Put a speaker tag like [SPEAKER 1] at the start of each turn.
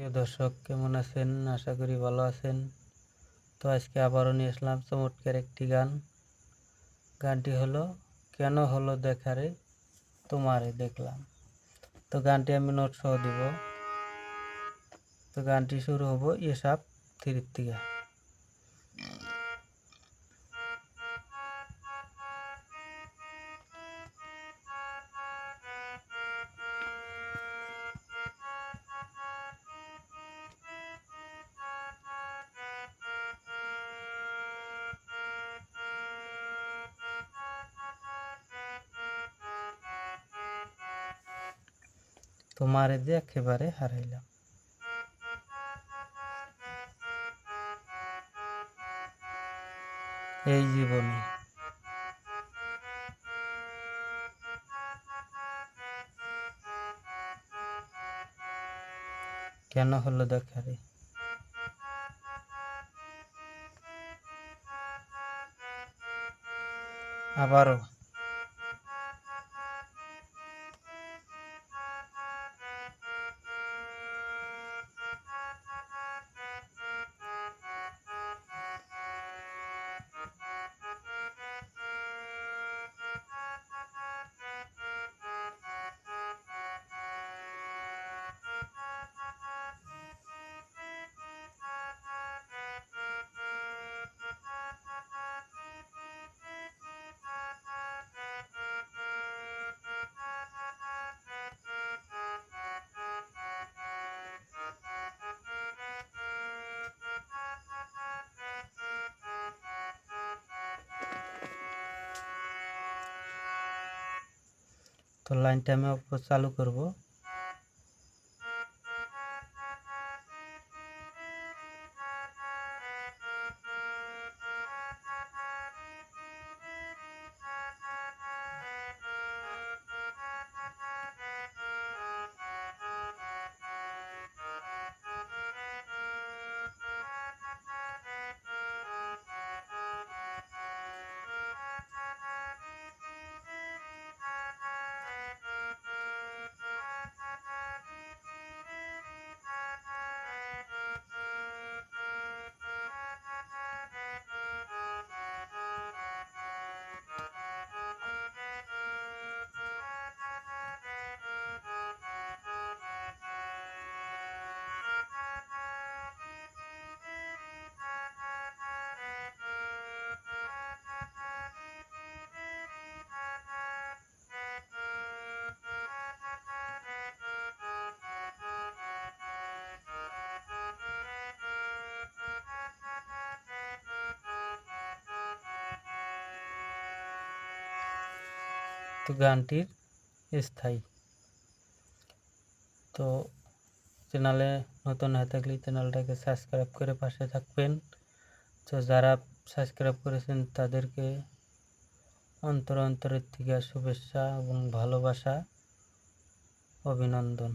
[SPEAKER 1] প্রিয় দর্শক, কেমন আছেন? আশা করি ভালো আছেন। তো আজকে আবারও নিয়ে আসলাম চমৎকার একটি গান। গানটি হলো, কেন হলো দেখারে তোমারে দেখলাম। তো গানটি আমি নোট সহ দিব। তো গানটি শুরু হব এসব থ্রির থেকে। তোমারে যে একেবারে হারাইলাম। এই জীবনে কেন হলো দেখারে আবারও তো লাইনটা আমি চালু করব। তো গানটির স্থায়ী। তো চ্যানেলে নতুন হয়ে থাকলে চ্যানেলটাকে সাবস্ক্রাইব করে পাশে থাকবেন। তো যারা সাবস্ক্রাইব করেছেন তাদেরকে অন্তর অন্তরের থেকে শুভেচ্ছা এবং ভালোবাসা, অভিনন্দন।